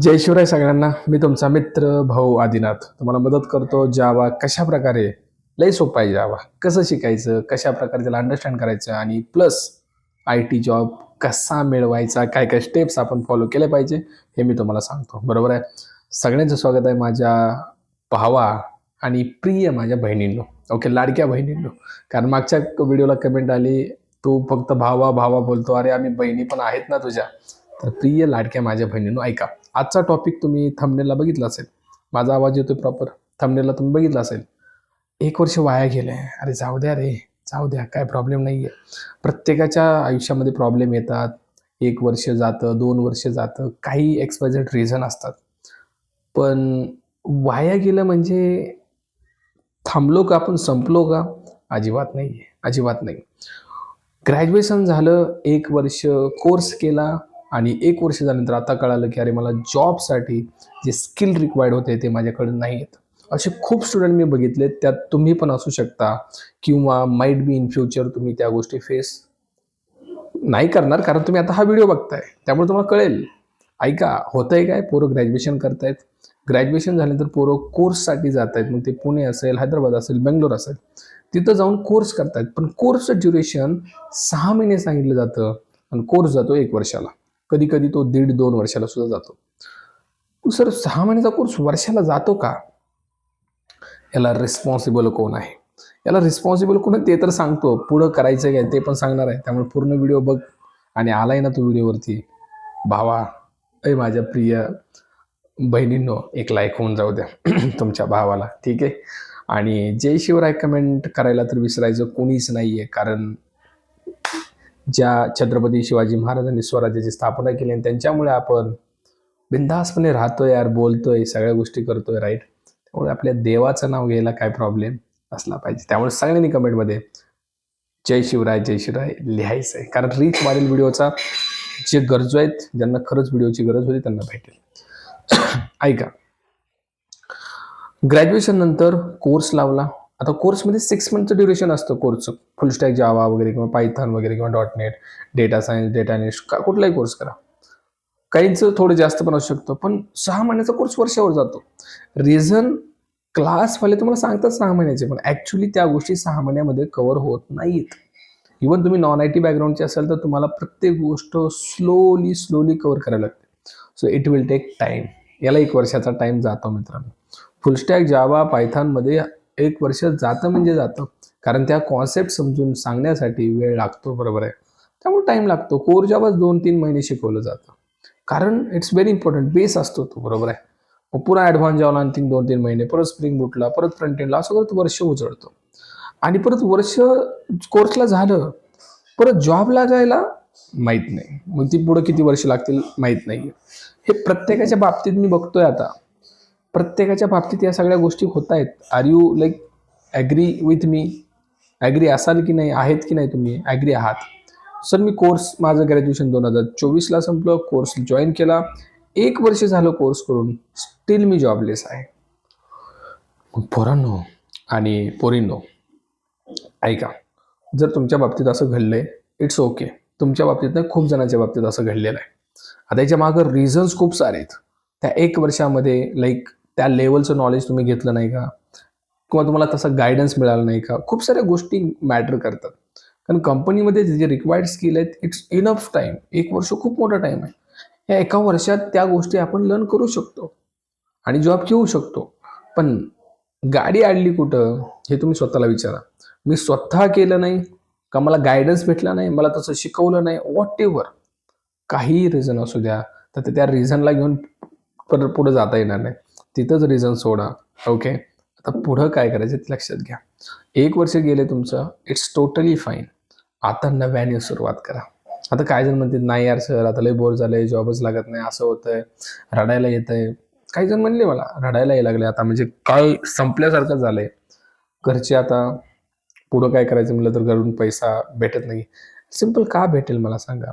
जय शिवराय सगळ्यांना. मी तुमचा मित्र भाऊ आदिनाथ. तुम्हाला मदत करतो. जावा कशा प्रकारे लय सोपं आहे जावा. कसं शिकायचं? कशा प्रकारे त्याला अंडरस्टँड करायचं? आणि प्लस आय टी जॉब कसा मिळवायचा? काय काय स्टेप्स आपण फॉलो केले पाहिजे? हे मी तुम्हाला सांगतो. बरोबर आहे? सगळ्यांचं स्वागत आहे माझ्या भावा आणि प्रिय माझ्या बहिणींनो. ओके लाडक्या बहिणींनो. कारण मागच्या व्हिडिओला कमेंट आली तू फक्त भावा भावा बोलतो. अरे आम्ही बहिणी पण आहेत ना तुझ्या. तर प्रिय लाडक्या माझ्या बहिणींनो ऐका. आजचा टॉपिक तुम्ही थंबनेलला बघितला असेल. माझा आवाज येतोय प्रॉपर थंबनेलला तुम्ही बघितला असेल. एक वर्ष वाया गेले अरे जाऊ द्या रे. जाऊ द्या. काय प्रॉब्लेम नाही आहे प्रत्येकाच्या आयुष्यामध्ये प्रॉब्लेम येतात. एक वर्ष जातं दोन वर्ष जातं. काही एक्सपायझेड रिझन असतात. पण वाया गेलं म्हणजे थांबलो का आपण? संपलो का? अजिबात नाही आहे अजिबात नाही. ग्रॅज्युएशन झालं एक वर्ष कोर्स केला. आणि एक वर्ष झाल्यानंतर आता कळालं की अरे मला जॉबसाठी जे स्किल रिक्वायर्ड होते ते माझ्याकडे नाही आहेत असे खूप स्टुडंट मी बघितले त्यात तुम्ही पण असू शकता किंवा माईट बी इन फ्युचर तुम्ही त्या गोष्टी फेस नाही करणार कारण तुम्ही आता हा व्हिडिओ बघताय. त्यामुळे तुम्हाला कळेल. ऐका होतंय काय? पोरं ग्रॅज्युएशन करतायत. ग्रॅज्युएशन झाल्यानंतर पोरं कोर्ससाठी जात आहेत मग ते पुणे असेल हैदराबाद असेल बेंगलोर असेल तिथं जाऊन कोर्स करतायत. पण कोर्सचं ड्युरेशन सहा महिने सांगितलं जातं आणि कोर्स जातो एक वर्षाला. कधी कधी तो दीड दोन वर्षाला सुद्धा जातो. सर सहा महिन्याचा कोर्स वर्षाला जातो का? याला रिस्पॉन्सिबल कोण आहे? याला रिस्पॉन्सिबल कोण आहे ते तर सांगतो. पुढं करायचं काय ते पण सांगणार आहे. त्यामुळे पूर्ण व्हिडिओ बघ आणि आलाय ना तू व्हिडिओवरती भावा अय माझ्या प्रिय बहिणींनो एक लाईक होऊन जाऊ द्या तुमच्या भावाला. ठीक आहे? आणि जय शिवराय कमेंट करायला तर विसरायचं कोणीच नाही आहे कारण ज्या छत्रपती शिवाजी महाराजांनी स्वराज्याची स्थापना केली आणि त्यांच्यामुळे आपण बिंदासपणे राहतोय यार बोलतोय सगळ्या गोष्टी करतोय राईट त्यामुळे आपल्या देवाचं नाव घ्यायला काय प्रॉब्लेम असला पाहिजे. त्यामुळे सगळ्यांनी कमेंटमध्ये जय शिवराय जय शिवराय लिहायचं आहे. कारण रीच वाढेल व्हिडिओचा जे गरजू आहेत ज्यांना खरंच व्हिडिओची गरज होती त्यांना भेटेल. ऐका. ग्रॅज्युएशन नंतर कोर्स लावला. आता कोर्समध्ये सिक्स मंथचं ड्युरेशन असतं कोर्सचं फुल स्टॅक जावा वगैरे किंवा पायथन वगैरे किंवा. Dot net data science data analyst का कुठलाही कोर्स करा. काहींचं थोडं जास्त पण असू शकतं पण सहा महिन्याचा कोर्स वर्षावर जातो. रिझन क्लासवाले तुम्हाला सांगतात सहा महिन्याचे पण ॲक्च्युली त्या गोष्टी सहा महिन्यामध्ये कवर होत नाहीत. इवन तुम्ही नॉन आय टी बॅकग्राऊंडचे असाल तर तुम्हाला प्रत्येक गोष्ट स्लोली स्लोली कवर करायला लागते. So it will take time याला एक वर्षाचा टाईम जातो मित्रांनो. फुलस्टॅक जावा पायथानमध्ये एक वर्ष जातं म्हणजे जातं. कारण त्या कॉन्सेप्ट समजून सांगण्यासाठी वेळ लागतो बरोबर आहे? त्यामुळे टाईम लागतो. कोर जॉबच दोन तीन महिने शिकवलं जातं. कारण इट्स व्हेरी इम्पॉर्टंट बेस असतो तो बरोबर आहे? मग पुन्हा ॲडव्हान्स जावला आणखी दोन तीन महिने. परत स्प्रिंग बुटला परत फ्रंट एंडला असं करत वर्ष उजळतो. आणि परत वर्ष कोर्सला झालं परत जॉबला जायला माहीत नाही. मग ती पुढं किती वर्ष लागतील माहीत नाही हे प्रत्येकाच्या बाबतीत मी बघतोय आता. प्रत्येकाच्या बाबतीत या सगळ्या गोष्टी होत आहेत. Are you like agree with me agree असाल की नाही? आहेत की नाही तुम्ही? ॲग्री आहात. सर मी कोर्स माझं ग्रॅज्युएशन दोन हजार चोवीसला संपलं. कोर्स जॉईन केला. एक वर्ष झालं कोर्स करून. स्टील मी जॉबलेस आहे. पोरांनो आणि पोरींनो ऐका. जर तुमच्या बाबतीत असं घडलंय इट्स ओके तुमच्या बाबतीत नाही खूप जणांच्या बाबतीत असं घडलेलं आहे. आता याच्या मागं रिझन्स खूप सारे आहेत. त्या एक वर्षामध्ये लाईक त्या लेवलचं नॉलेज तुम्ही घेतलं नाही का? किंवा तुम्हाला तसं गायडन्स मिळालं नाही का? खूप साऱ्या गोष्टी मॅटर करतात. कारण कंपनीमध्ये जे रिक्वायर्ड स्किल आहेत इट्स इनफ टाईम एक वर्ष खूप मोठा टाईम आहे. या एका वर्षात त्या गोष्टी आपण लर्न करू शकतो. आणि जॉब घेऊ शकतो. पण गाडी आणली कुठं? हे तुम्ही स्वतःला विचारा. मी स्वतः केलं नाही का मला गायडन्स भेटला नाही मला तसं शिकवलं नाही वॉट एव्हर काही रिझन असू द्या तर त्या रिझनला घेऊन पुढे पुढं जाता येणार नाही. तिथंच रिझन सोडा. ओके आता पुढं काय करायचं ते लक्षात घ्या. एक वर्ष गेले तुमचं इट्स टोटली फाईन आता नव्याने सुरुवात करा. आता काय जण म्हणतात नाही यार सर आता लय बोर झालंय जॉबच लागत नाही असं होतंय रडायला येतंय. काही जण म्हणले मला रडायला यायला लागले आता म्हणजे काय संपल्यासारखं झालंय. घरचे आता पुढं काय करायचं म्हटलं तर घरून पैसा भेटत नाही. सिंपल का भेटेल मला सांगा?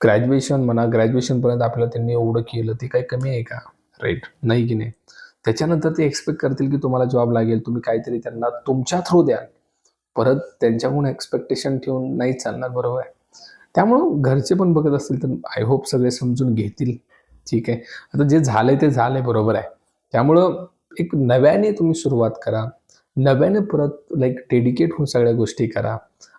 ग्रॅज्युएशन म्हणा ग्रॅज्युएशनपर्यंत आपल्याला त्यांनी एवढं केलं ते काही कमी आहे का? राईट नाही की नाही? त्याच्यानंतर ते एक्सपेक्ट करतील की तुम्हाला जॉब लागेल तुम्ही काहीतरी त्यांना तुमच्या थ्रू द्याल. परत त्यांच्याकडून एक्सपेक्टेशन ठेवून नाही चालणार बरोबर आहे? त्यामुळं घरचे पण बघत असतील तर आय होप सगळे समजून घेतील. ठीक आहे? आता जे झालंय ते झालंय बरोबर आहे? त्यामुळं एक नव्याने तुम्ही सुरुवात करा. नव्याने परत लाईक डेडिकेट होऊन सगळ्या गोष्टी करा.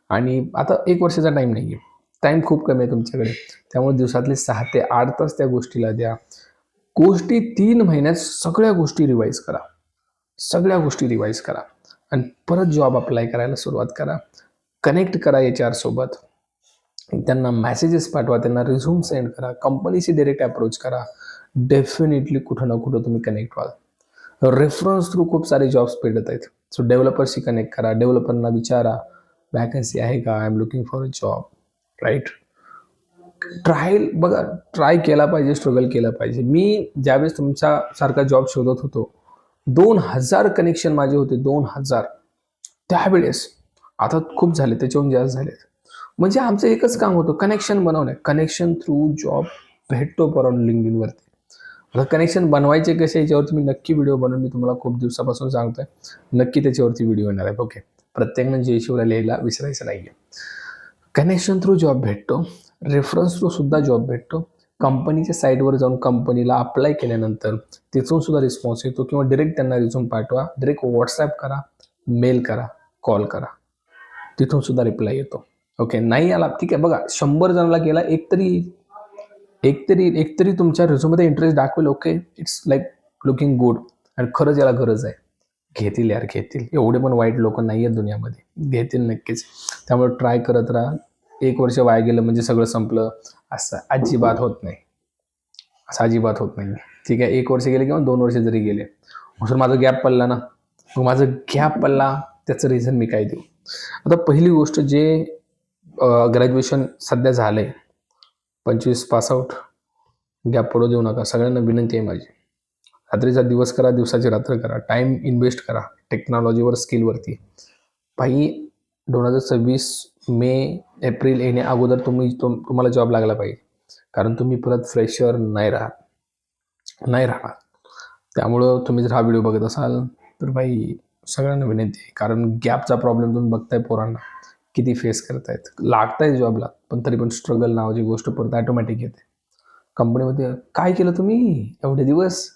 आणि आता एक वर्षाचा टाईम नाही आहे टाईम खूप कमी आहे तुमच्याकडे. त्यामुळे दिवसातले सहा ते आठ तास त्या गोष्टीला द्या. गोष्टी तीन महिन्यात सगळ्या गोष्टी रिवाईज करा. सगळ्या गोष्टी रिवाईज करा. आणि परत जॉब अप्लाय करायला सुरुवात करा. कनेक्ट करा एच आरसोबत त्यांना मेसेजेस पाठवा, त्यांना रिझ्यूम सेंड करा. कंपनीशी डायरेक्ट अप्रोच करा. डेफिनेटली कुठं ना कुठं तुम्ही कनेक्ट व्हाल. रेफरन्स थ्रू खूप सारे जॉब्स भेटत आहेत. सो डेव्हलपरशी कनेक्ट करा. डेव्हलपरना विचारा. वॅकन्सी आहे का? I am looking for a job right trial बघा ट्राय केला पाहिजे स्ट्रगल केला पाहिजे. मी ज्यावेळेस तुमचा सारखा जॉब शोधत होतो दोन हजार कनेक्शन माझे होते दोन हजार. त्यावेळेस आता खूप झाले त्याच्याहून जास्त झाले म्हणजे आमचं एकच काम होतं कनेक्शन बनवणे. कनेक्शन थ्रू जॉब भेटतो पर लिंक इनवरती आता कनेक्शन बनवायचे कसे याच्यावरती मी नक्की व्हिडिओ बनवून मी तुम्हाला खूप दिवसापासून सांगतोय. नक्की त्याच्यावरती व्हिडिओ येणार आहे. ओके. प्रत्येकानं जय शिवला लिहायला विसरायचं नाही आहे कनेक्शन थ्रू जॉब भेटतो. रेफरन्स थ्रू सुद्धा जॉब भेटतो. कंपनीच्या साईटवर जाऊन कंपनीला अप्लाय केल्यानंतर तिथून सुद्धा रिस्पॉन्स येतो किंवा डिरेक्ट त्यांना रिझ्यूम पाठवा. डिरेक्ट व्हॉट्सॲप करा मेल करा कॉल करा. तिथून सुद्धा रिप्लाय येतो. ओके नाही आला. ठीक आहे बघा शंभर जणांना केला एक तरी एक तरी एक तरी तुमच्या रिझ्यूममध्ये इंटरेस्ट दाखवेल okay it's like looking good आणि खरंच याला गरज आहे. घेतील यार घेतील. एवढे पण वाईट लोक नाही आहेत दुनियामध्ये. घेतील नक्कीच. त्यामुळे ट्राय करत राहा. एक वर्ष वाया गेलं म्हणजे सगळं संपलं असं अजिबात होत नाही. असं अजिबात होत नाही. ठीक आहे एक वर्ष गेले किंवा दोन वर्ष जरी गेले म्हणून माझा गॅप पडला ना. मग माझं गॅप पडला त्याचं रिझन मी काय देऊ? आता पहिली गोष्ट जे ग्रॅज्युएशन सध्या झालं आहे पंचवीस पासआउट गॅप पडू देऊ नका. सगळ्यांना विनंती आहे माझी. रात्रीचा दिवस करा दिवसाची रात्र करा. टाईम इन्व्हेस्ट करा. टेक्नॉलॉजीवर स्किलवरती भाई दोन हजार सव्वीस मे एप्रिल येण्या अगोदर तुम्ही तुम तुम्हाला जॉब लागला पाहिजे. कारण तुम्ही परत फ्रेशर नाही राहत. नाही राहणार. त्यामुळं तुम्ही जर हा व्हिडिओ बघत असाल तर भाई सगळ्यांना विनंती आहे. कारण गॅपचा प्रॉब्लेम तुम्ही बघताय पोरांना. किती फेस करतायत. लागताय जॉबला पण तरी पण स्ट्रगल नावाची गोष्ट परत ॲटोमॅटिक येते. कंपनीमध्ये काय केलं तुम्ही? एवढे दिवस?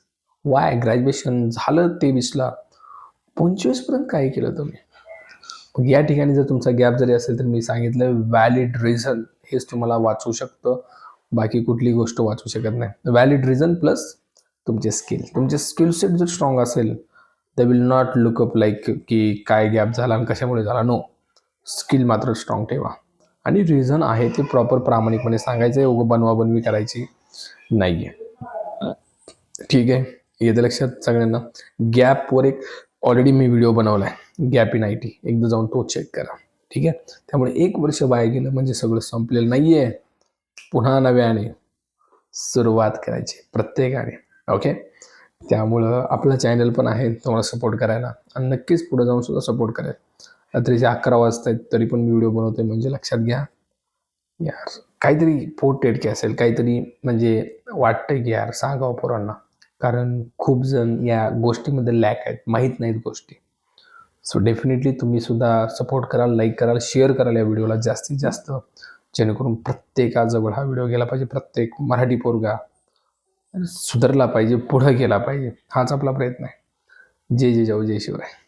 वाय ग्रॅज्युएशन झालं तेवीसला. पंचवीसपर्यंत काय केलं तुम्ही? मग या ठिकाणी जर तुमचा गॅप जरी असेल तर मी सांगितलं व्हॅलिड रिझन हेच तुम्हाला वाचू शकतं. बाकी कुठली गोष्ट वाचू शकत नाही. व्हॅलिड रिझन प्लस तुमचे स्किल तुमचे स्किल सेट जर स्ट्रॉंग असेल they will not look up like की काय गॅप झाला आणि कशामुळे झाला. नो स्किल मात्र स्ट्रॉंग ठेवा. आणि रिझन आहे ते प्रॉपर प्रामाणिकपणे सांगायचं आहे. उगं बनवा बनवी करायची नाही आहे ठीक आहे? येतं लक्षात सगळ्यांना? गॅपवर एक ऑलरेडी मी व्हिडिओ बनवला आहे गॅप इन आय टी. एकदा जाऊन तो चेक करा. ठीक आहे? त्यामुळे एक वर्ष वाया गेलं म्हणजे सगळं संपलेलं नाही आहे पुन्हा नव्याने सुरुवात करायची. प्रत्येकाने. ओके त्यामुळं आपलं चॅनल पण आहे तुम्हाला सपोर्ट करायला. आणि नक्कीच पुढे जाऊन सुद्धा सपोर्ट करेल. रात्रीचे अकरा वाजता आहेत तरी पण मी व्हिडिओ बनवतोय म्हणजे लक्षात घ्या. यार काहीतरी पोट टेटके असेल काहीतरी म्हणजे वाटतंय की यार सांगावं पोरांना. कारण खूप जण या गोष्टीमध्ये लॅक आहेत. माहीत नाहीत गोष्टी. सो डेफिनेटली तुम्ही सुद्धा सपोर्ट कराल लाईक कराल शेअर कराल या व्हिडिओला जास्तीत जास्त. जेणेकरून प्रत्येकाजवळ हा व्हिडिओ गेला पाहिजे प्रत्येक मराठी पोरगा सुधारला पाहिजे पुढं गेला पाहिजे. हाच आपला प्रयत्न आहे. जय जय जाऊ जय शिवराय.